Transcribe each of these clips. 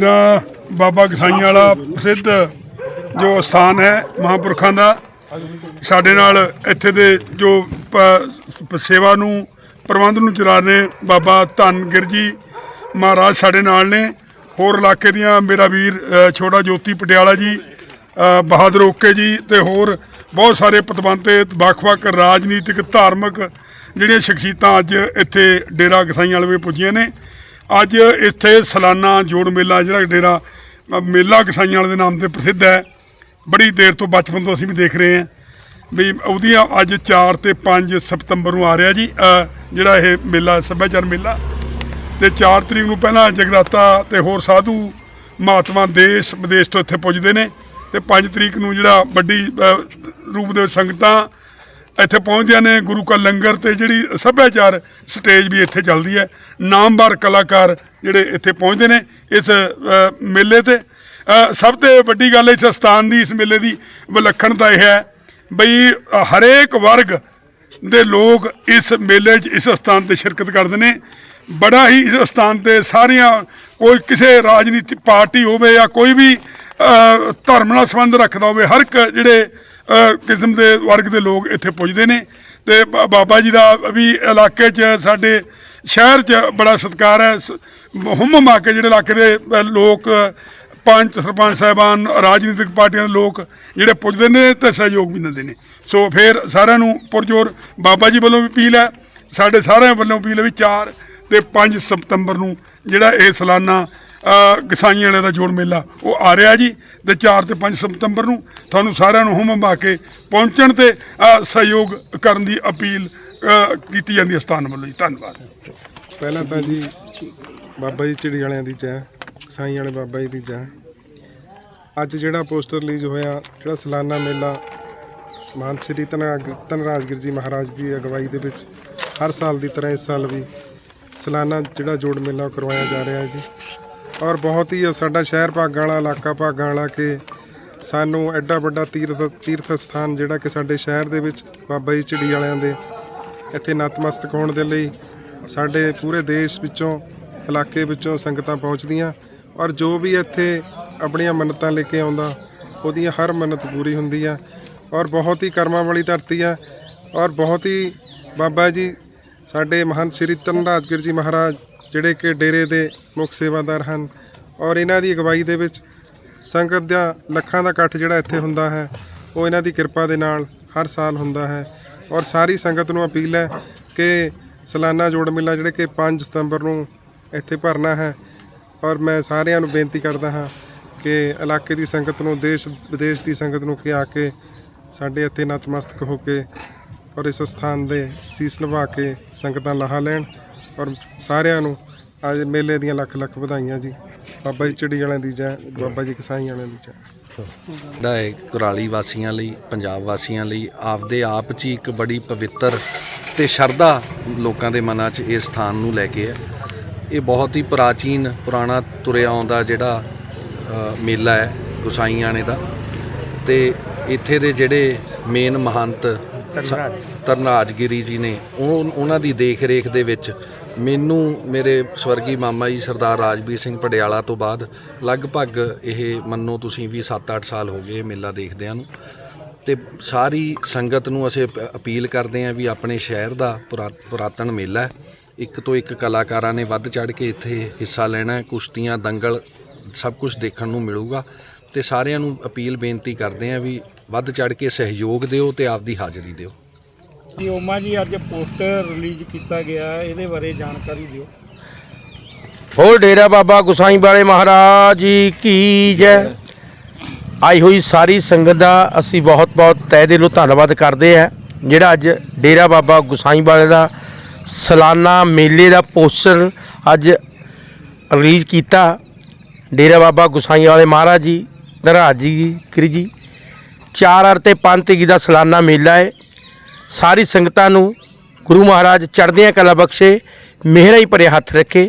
ਡੇਰਾ ਬਾਬਾ ਗਸਾਈਆਂ ਵਾਲਾ ਪ੍ਰਸਿੱਧ ਜੋ ਸਥਾਨ ਹੈ ਮਹਾਂਪੁਰਖਾਂ ਦਾ, ਸਾਡੇ ਨਾਲ ਇੱਥੇ ਦੇ ਜੋ ਸੇਵਾ ਨੂੰ, ਪ੍ਰਬੰਧ ਨੂੰ ਚਲਾ ਰਹੇ ਬਾਬਾ ਧਨਗਿਰ ਜੀ ਮਹਾਰਾਜ ਸਾਡੇ ਨਾਲ ਨੇ। ਹੋਰ ਇਲਾਕੇ ਦੀਆਂ ਮੇਰਾ ਵੀਰ ਛੋਟਾ ਜੋਤੀ ਪਟਿਆਲਾ ਜੀ ਬਹਾਦਰ ਓਕੇ ਜੀ ਤੇ ਹੋਰ ਬਹੁਤ ਸਾਰੇ ਪਤਵੰਤੇ, ਵੱਖ-ਵੱਖ ਰਾਜਨੀਤਿਕ, ਧਾਰਮਿਕ ਜਿਹੜੀਆਂ ਸ਼ਖਸੀਅਤਾਂ ਅੱਜ ਇੱਥੇ ਡੇਰਾ ਗਸਾਈਆਂ ਵਾਲੇ ਪੁੱਜੀਆਂ ਨੇ। ਅੱਜ ਇੱਥੇ ਸਾਲਾਨਾ ਜੋੜ ਮੇਲਾ, ਜਿਹੜਾ ਡੇਰਾ ਮੇਲਾ ਗਸਾਈਆਂ ਵਾਲੇ ਦੇ ਨਾਮ ਤੇ ਪ੍ਰਸਿੱਧ ਹੈ। ਬੜੀ ਦੇਰ ਤੋਂ ਬਚਪਨ ਤੋਂ ਅਸੀਂ ਵੀ ਦੇਖ ਰਹੇ ਹਾਂ। ਵੀ ਉਹਦੀਆਂ ਅੱਜ 4 ਤੇ 5 ਸਤੰਬਰ ਨੂੰ ਆ ਰਿਹਾ ਜੀ ਜਿਹੜਾ ਇਹ ਮੇਲਾ, ਸੱਭਿਆਚਾਰ ਮੇਲਾ। ਤੇ 4 ਤਰੀਕ ਨੂੰ ਪਹਿਲਾਂ ਜਗਰਾਤਾ ਤੇ ਹੋਰ ਸਾਧੂ, ਮਹਾਤਮਾ ਦੇਸ਼, ਵਿਦੇਸ਼ ਤੋਂ ਇੱਥੇ ਪੁੱਜਦੇ ਨੇ। ਤੇ 5 ਤਰੀਕ ਨੂੰ ਜਿਹੜਾ ਵੱਡੀ ਰੂਪ ਦੇ ਸੰਗਤਾਂ ਇੱਥੇ ਪਹੁੰਚਦੀਆਂ ਨੇ ਗੁਰੂ ਕਾ ਲੰਗਰ ਤੇ ਜਿਹੜੀ ਸੱਭਿਆਚਾਰ ਸਟੇਜ ਵੀ ਇੱਥੇ ਚੱਲਦੀ ਹੈ। ਨਾਮਵਰ ਕਲਾਕਾਰ ਜਿਹੜੇ ਇੱਥੇ ਪਹੁੰਚਦੇ ਨੇ ਇਸ ਮੇਲੇ ਤੇ। ਸਭ ਤੋਂ ਵੱਡੀ ਗੱਲ ਇਸ ਸਥਾਨ ਦੀ, ਇਸ ਮੇਲੇ ਦੀ ਵਿਲੱਖਣਤਾ ਇਹ ਹੈ ਬਈ ਹਰੇਕ ਵਰਗ ਦੇ ਲੋਕ ਇਸ ਮੇਲੇ 'ਚ, ਇਸ ਸਥਾਨ ਤੇ ਸ਼ਿਰਕਤ ਕਰਦੇ ਨੇ। ਬੜਾ ਹੀ ਇਸ ਸਥਾਨ ਤੇ ਸਾਰੀਆਂ, ਕੋਈ ਕਿਸੇ ਰਾਜਨੀਤਿਕ ਪਾਰਟੀ ਹੋਵੇ ਜਾਂ ਕੋਈ ਵੀ ਧਰਮ ਨਾਲ ਸੰਬੰਧ ਰੱਖਦਾ ਹੋਵੇ, ਹਰ ਇੱਕ ਜਿਹੜੇ ਕਿਸਮ ਦੇ ਵਰਗ ਦੇ ਲੋਕ ਇੱਥੇ ਪੁੱਜਦੇ ਨੇ ਤੇ ਬਾ- ਬਾਬਾ ਜੀ ਦਾ ਵੀ ਇਲਾਕੇ 'ਚ ਸਾਡੇ ਸ਼ਹਿਰ 'ਚ ਬੜਾ ਸਤਿਕਾਰ ਹੈ। ਸ- ਹੁੰਮ ਮਾ ਕੇ ਜਿਹੜੇ ਇਲਾਕੇ ਦੇ ਲੋਕ, ਪੰਚ ਸਰਪੰਚ ਸਾਹਿਬਾਨ, ਰਾਜਨੀਤਿਕ ਪਾਰਟੀਆਂ ਦੇ ਲੋਕ ਜਿਹੜੇ ਪੁੱਜਦੇ ਨੇ ਤੇ ਸਹਿਯੋਗ ਵੀ ਦਿੰਦੇ ਨੇ। ਸੋ ਫਿਰ ਸਾਰਿਆਂ ਨੂੰ ਪੁਰਜੋਰ ਬਾਬਾ ਜੀ ਵੱਲੋਂ ਵੀ ਅਪੀਲ ਹੈ, ਸਾਡੇ ਸਾਰਿਆਂ ਵੱਲੋਂ ਅਪੀਲ ਹੈ ਵੀ 4 ਤੇ 5 ਸਤੰਬਰ ਨੂੰ ਜਿਹੜਾ ਇਹ ਸਾਲਾਨਾ ਅ, ਗਸਾਈਆਂ ਵਾਲੇ ਦਾ ਜੋੜ ਮੇਲਾ ਉਹ ਆ ਰਿਹਾ ਜੀ ਤੇ 4 ਤੇ 5 ਸਤੰਬਰ ਨੂੰ ਤੁਹਾਨੂੰ ਸਾਰਿਆਂ ਨੂੰ ਹੁਮ ਹੰਬਾ ਕੇ ਪਹੁੰਚਣ ਤੇ ਸਹਿਯੋਗ ਕਰਨ ਦੀ ਅਪੀਲ ਕੀਤੀ ਜਾਂਦੀ ਹੈ ਸਥਾਨ ਵੱਲੋਂ ਜੀ ਧੰਨਵਾਦ। ਪਹਿਲਾਂ ਤਾਂ ਜੀ ਬਾਬਾ ਜੀ ਚਿੜੀ ਵਾਲਿਆਂ ਦੀ ਜੈ ਸਾਈਂ ਵਾਲੇ ਬਾਬਾ ਜੀ ਦੀ ਜੈ। ਅੱਜ ਜਿਹੜਾ ਪੋਸਟਰ ਰਿਲੀਜ਼ ਹੋਇਆ ਜਿਹੜਾ ਸਲਾਨਾ ਮੇਲਾ ਮਾਨ ਸ੍ਰੀ ਧੰਨਰਾਜ ਧੰਨਰਾਜਗਿਰ ਜੀ ਮਹਾਰਾਜ ਦੀ ਅਗਵਾਈ ਦੇ ਵਿੱਚ ਹਰ ਸਾਲ ਦੀ ਤਰ੍ਹਾਂ ਇਸ ਸਾਲ ਵੀ ਸਲਾਨਾ ਜਿਹੜਾ ਜੋੜ ਮੇਲਾ ਉਹ ਕਰਵਾਇਆ ਜਾ ਰਿਹਾ ਹੈ ਜੀ। ਔਰ ਬਹੁਤ ਹੀ ਸਾਡਾ ਸ਼ਹਿਰ ਭਾਗਾਂ ਵਾਲਾ, ਇਲਾਕਾ ਭਾਗਾਂ ਵਾਲਾ ਕਿ ਸਾਨੂੰ ਐਡਾ ਵੱਡਾ ਤੀਰਥ ਤੀਰਥ ਸਥਾਨ ਜਿਹੜਾ ਕਿ ਸਾਡੇ ਸ਼ਹਿਰ ਦੇ ਵਿੱਚ ਬਾਬਾ ਜੀ ਝਿੜੀ ਵਾਲਿਆਂ ਦੇ ਇੱਥੇ ਨਤਮਸਤਕ ਹੋਣ ਦੇ ਲਈ ਸਾਡੇ ਪੂਰੇ ਦੇਸ਼ ਵਿੱਚੋਂ, ਇਲਾਕੇ ਵਿੱਚੋਂ ਸੰਗਤਾਂ ਪਹੁੰਚਦੀਆਂ ਔਰ ਜੋ ਵੀ ਇੱਥੇ ਆਪਣੀਆਂ ਮੰਨਤਾਂ ਲੈ ਕੇ ਆਉਂਦਾ, ਉਹਦੀਆਂ ਹਰ ਮੰਨਤ ਪੂਰੀ ਹੁੰਦੀ ਆ ਔਰ ਬਹੁਤ ਹੀ ਕਰਮਾਂ ਵਾਲੀ ਧਰਤੀ ਆ ਔਰ ਬਹੁਤ ਹੀ ਬਾਬਾ ਜੀ, ਸਾਡੇ ਮਹੰਤ ਸ੍ਰੀ ਧੰਨਰਾਜਗਿਰ ਜੀ ਮਹਾਰਾਜ ਜਿਹੜੇ ਕਿ ਡੇਰੇ ਦੇ ਮੁੱਖ ਸੇਵਾਦਾਰ ਹਨ ਔਰ ਇਹਨਾਂ ਦੀ ਅਗਵਾਈ ਦੇ ਵਿੱਚ ਸੰਗਤ ਦਾ ਲੱਖਾਂ ਦਾ ਇਕੱਠ ਜਿਹੜਾ ਇੱਥੇ ਹੁੰਦਾ ਹੈ, ਉਹ ਇਹਨਾਂ ਦੀ ਕਿਰਪਾ ਦੇ ਨਾਲ ਹਰ ਸਾਲ ਹੁੰਦਾ ਹੈ ਔਰ ਸਾਰੀ ਸੰਗਤ ਨੂੰ ਅਪੀਲ ਹੈ ਕਿ ਸਾਲਾਨਾ ਜੋੜ ਮੇਲਾ ਜਿਹੜੇ ਕਿ 5 ਸਤੰਬਰ ਨੂੰ ਇੱਥੇ ਭਰਨਾ ਹੈ ਔਰ ਮੈਂ ਸਾਰਿਆਂ ਨੂੰ ਬੇਨਤੀ ਕਰਦਾ ਹਾਂ ਕਿ ਇਲਾਕੇ ਦੀ ਸੰਗਤ ਨੂੰ, ਦੇਸ਼, ਵਿਦੇਸ਼ ਦੀ ਸੰਗਤ ਨੂੰ ਕਿ ਆ ਕੇ ਸਾਡੇ ਇੱਥੇ ਨਤਮਸਤਕ ਹੋ ਕੇ ਔਰ ਇਸ ਸਥਾਨ ਦੇ ਸੀਸ ਨਿਭਾ ਕੇ ਸੰਗਤਾਂ ਲਾਹਾ ਲੈਣ ਔਰ ਸਾਰਿਆਂ ਨੂੰ ਅੱਜ ਮੇਲੇ ਦੀਆਂ ਲੱਖ ਲੱਖ ਵਧਾਈਆਂ ਜੀ। ਬਾਬਾ ਜੀ ਚਿੜੀ ਵਾਲਿਆਂ ਦੀ ਜੈ ਬਾਬਾ ਜੀ ਕਸਾਈ ਵਾਲਿਆਂ ਦੀ ਜੈ। ਦਾ ਹੈ ਕੁਰਾਲੀ ਵਾਸੀਆਂ ਲਈ ਪੰਜਾਬ ਵਾਸੀਆਂ ਲਈ ਆਪਦੇ ਆਪ 'ਚ ਹੀ ਇੱਕ ਬੜੀ ਪਵਿੱਤਰ ਤੇ ਸ਼ਰਧਾ ਲੋਕਾਂ ਦੇ ਮਨਾਂ 'ਚ ਇਸ ਸਥਾਨ ਨੂੰ ਲੈ ਕੇ ਹੈ। ਇਹ ਬਹੁਤ ਹੀ ਪ੍ਰਾਚੀਨ ਪੁਰਾਣਾ ਤੁਰਿਆ ਆਉਂਦਾ ਜਿਹੜਾ ਮੇਲਾ ਹੈ ਗੁਸਾਈਆਣੇ ਦਾ। ਤੇ ਇੱਥੇ ਦੇ ਜਿਹੜੇ ਮੇਨ ਮਹੰਤ ਤਰਨਾਜਗਿਰੀ ਜੀ ਨੇ ਉਹ ਉਹਨਾਂ ਦੀ ਦੇਖ ਰੇਖ ਦੇ ਵਿੱਚ ਮੈਨੂੰ ਮੇਰੇ ਸਵਰਗੀ ਮਾਮਾ ਜੀ ਸਰਦਾਰ ਰਾਜਵੀਰ ਸਿੰਘ ਪਟਿਆਲਾ ਤੋਂ ਬਾਅਦ ਲਗਭਗ ਇਹ ਮੰਨੋ ਤੁਸੀਂ ਵੀ 7-8 ਸਾਲ ਹੋ ਗਏ ਮੇਲਾ ਦੇਖਦਿਆਂ ਨੂੰ। ਤੇ ਸਾਰੀ ਸੰਗਤ ਨੂੰ ਅਸੀਂ ਅਪ- ਅਪੀਲ ਕਰਦੇ ਹਾਂ ਵੀ ਆਪਣੇ ਸ਼ਹਿਰ ਦਾ ਪੁਰਾ- ਪੁਰਾਤਨ ਮੇਲਾ ਹੈ। ਇੱਕ ਤੋਂ ਇੱਕ ਕਲਾਕਾਰਾਂ ਨੇ ਵੱਧ ਚੜ ਕੇ ਇੱਥੇ ਹਿੱਸਾ ਲੈਣਾ ਹੈ, ਕੁਸ਼ਤੀਆਂ, ਦੰਗਲ, ਸਭ ਕੁਝ ਦੇਖਣ ਨੂੰ ਮਿਲੂਗਾ। ਤੇ ਸਾਰਿਆਂ ਨੂੰ ਅਪੀਲ ਬੇਨਤੀ ਕਰਦੇ ਹਾਂ ਵੀ ਵੱਧ ਚੜ ਕੇ ਸਹਿਯੋਗ ਦਿਓ ਤੇ ਆਪਦੀ ਹਾਜ਼ਰੀ ਦਿਓ। ਜੀ ਓਮਾ ਜੀ, ਅੱਜ ਪੋਸਟਰ ਰਿਲੀਜ਼ ਕੀਤਾ ਗਿਆ ਇਹਦੇ ਬਾਰੇ ਜਾਣਕਾਰੀ ਦਿਓ। ਹੋਰ ਡੇਰਾ ਬਾਬਾ ਗੁਸਾਈ ਵਾਲੇ ਮਹਾਰਾਜ ਜੀ ਕੀ ਜੈ। ਆਈ ਹੋਈ ਸਾਰੀ ਸੰਗਤ ਦਾ ਅਸੀਂ ਬਹੁਤ ਬਹੁਤ ਤਹਿ ਦਿਲੋਂ ਧੰਨਵਾਦ ਕਰਦੇ ਹਾਂ, ਜਿਹੜਾ ਅੱਜ ਡੇਰਾ ਬਾਬਾ ਗੁਸਾਈ ਵਾਲੇ ਦਾ ਸਾਲਾਨਾ ਮੇਲੇ ਦਾ ਪੋਸਟਰ ਅੱਜ ਰਿਲੀਜ਼ ਕੀਤਾ। ਡੇਰਾ ਬਾਬਾ ਗੁਸਾਈ ਵਾਲੇ ਮਹਾਰਾਜ ਜੀ ਧੰਰਾਜ ਜੀ ਕਰੀ ਜੀ 4 ਅਤੇ 5 ਤਰੀਕ ਦਾ ਸਾਲਾਨਾ ਮੇਲਾ ਹੈ। ਸਾਰੀ ਸੰਗਤਾਂ ਨੂੰ ਗੁਰੂ ਮਹਾਰਾਜ ਚੜ੍ਹਦਿਆਂ ਕਲਾ ਬਖਸ਼ੇ, ਮਿਹਰਾਂ ਹੀ ਭਰੇ ਹੱਥ ਰੱਖੇ।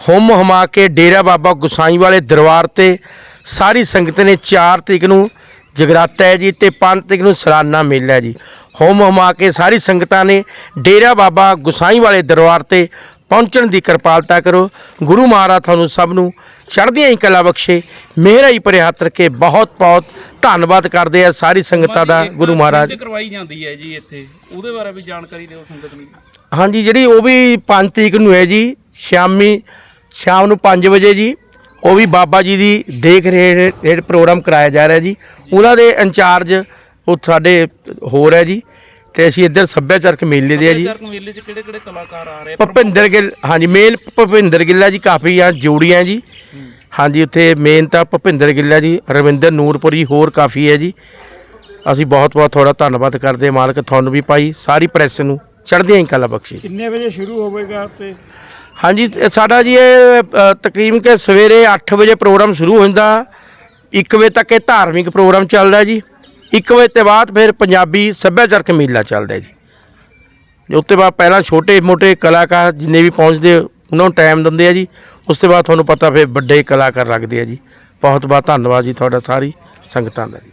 ਹੁਮ ਹਮਾ ਕੇ ਡੇਰਾ ਬਾਬਾ ਗੁਸਾਈ ਵਾਲੇ ਦਰਬਾਰ ਤੇ ਸਾਰੀ ਸੰਗਤ ਨੇ 4 ਤਰੀਕ ਨੂੰ ਜਗਰਾਤਾ ਹੈ ਜੀ ਤੇ 5 ਤਰੀਕ ਨੂੰ ਸਲਾਨਾ ਮੇਲਾ ਹੈ ਜੀ। ਹੋਮ ਹਮਾ ਕੇ ਸਾਰੀ ਸੰਗਤਾਂ ਨੇ ਡੇਰਾ ਬਾਬਾ ਗੁਸਾਈ ਵਾਲੇ ਦਰਬਾਰ ਤੇ ਪਹੁੰਚਣ ਦੀ ਕਿਰਪਾਲਤਾ ਕਰੋ। ਗੁਰੂ ਮਹਾਰਾਜ ਤੁਹਾਨੂੰ ਸਭ ਨੂੰ ਚੜ੍ਹਦੀਆਂ ਹੀ ਕਲਾ ਬਖਸ਼ੇ। ਮੇਰਾ ਹੀ ਭਰੇ ਹੱਥ ਰੱਖੇ। ਬਹੁਤ ਬਹੁਤ ਧੰਨਵਾਦ ਕਰਦੇ ਆ ਸਾਰੀ ਸੰਗਤਾਂ ਦਾ ਗੁਰੂ ਮਹਾਰਾਜ। ਕਰਵਾਈ ਜਾਂਦੀ ਹੈ ਜੀ ਇੱਥੇ। ਉਹਦੇ ਬਾਰੇ ਵੀ ਜਾਣਕਾਰੀ ਦਿਓ ਸੰਗਤ ਨੂੰ। ਹਾਂਜੀ ਜਿਹੜੀ ਉਹ ਵੀ 5 ਤਰੀਕ ਨੂੰ ਹੈ ਜੀ ਸ਼ਾਮੀ ਸ਼ਾਮ ਨੂੰ 5 ਵਜੇ ਜੀ ਉਹ ਵੀ ਬਾਬਾ ਜੀ ਦੀ ਦੇਖ ਰੇਖ ਪ੍ਰੋਗਰਾਮ ਕਰਾਇਆ ਜਾ ਰਿਹਾ ਜੀ। ਉਹਨਾਂ ਦੇ ਇੰਚਾਰਜ ਉਹ ਸਾਡੇ ਹੋਰ ਹੈ ਜੀ। ਤੇ ਅਸੀਂ ਇੱਧਰ ਸੱਭਿਆਚਾਰਕ ਮੇਲੇ ਦੇ ਆ ਜੀ। ਸੱਭਿਆਚਾਰਕ ਮੇਲੇ 'ਚ ਕਿਹੜੇ ਕਿਹੜੇ ਕਲਾਕਾਰ ਆ ਰਹੇ ਭੁਪਿੰਦਰ ਗਿੱਲ ਹਾਂਜੀ ਮੇਨ ਭੁਪਿੰਦਰ ਗਿੱਲ ਜੀ ਕਾਫੀ ਆ ਜੋੜੀਆਂ ਜੀ। ਹਾਂਜੀ ਉੱਥੇ ਮੇਨ ਤਾਂ ਭੁਪਿੰਦਰ ਗਿੱਲ ਜੀ ਰਵਿੰਦਰ ਨੂਰਪੁਰੀ ਹੋਰ ਕਾਫੀ ਹੈ ਜੀ। ਅਸੀਂ ਬਹੁਤ ਬਹੁਤ ਤੁਹਾਡਾ ਧੰਨਵਾਦ ਕਰਦੇ ਹਾਂ ਮਾਲਕ ਤੁਹਾਨੂੰ ਵੀ ਪਾਈ ਸਾਰੀ ਪ੍ਰੈਸ ਨੂੰ ਚੜ੍ਹਦੀਆਂ ਹੀ ਕਲਾ ਬਖਸ਼ੀ ਜੀ। ਕਿੰਨੇ ਵਜੇ ਸ਼ੁਰੂ ਹੋਵੇਗਾ ਤੇ? ਹਾਂਜੀ ਸਾਡਾ ਜੀ ਇਹ ਅ, ਤਕਰੀਬਨ ਕਿ ਸਵੇਰੇ 8 ਵਜੇ ਪ੍ਰੋਗਰਾਮ ਸ਼ੁਰੂ ਹੁੰਦਾ 1 ਵਜੇ ਤੱਕ ਇਹ ਧਾਰਮਿਕ ਪ੍ਰੋਗਰਾਮ ਚੱਲਦਾ ਜੀ। 1 ਵਜੇ ਤੋਂ ਬਾਅਦ ਫਿਰ ਪੰਜਾਬੀ ਸੱਭਿਆਚਾਰਕ ਮੇਲਾ ਚੱਲਦਾ ਜੀ। ਜੋ ਤੋਂ ਬਾਅਦ ਪਹਿਲਾਂ ਛੋਟੇ ਮੋਟੇ ਕਲਾਕਾਰ ਜਿੰਨੇ ਵੀ ਪਹੁੰਚਦੇ, ਉਹਨਾਂ ਨੂੰ ਟਾਈਮ ਦਿੰਦੇ ਆ ਜੀ। ਉਸ ਤੋਂ ਬਾਅਦ ਤੁਹਾਨੂੰ ਪਤਾ ਫਿਰ ਵੱਡੇ ਕਲਾਕਾਰ ਲੱਗਦੇ ਆ ਜੀ। ਬਹੁਤ ਬਹੁਤ ਧੰਨਵਾਦ ਜੀ ਤੁਹਾਡਾ ਸਾਰੀ ਸੰਗਤਾਂ ਦਾ ਜੀ।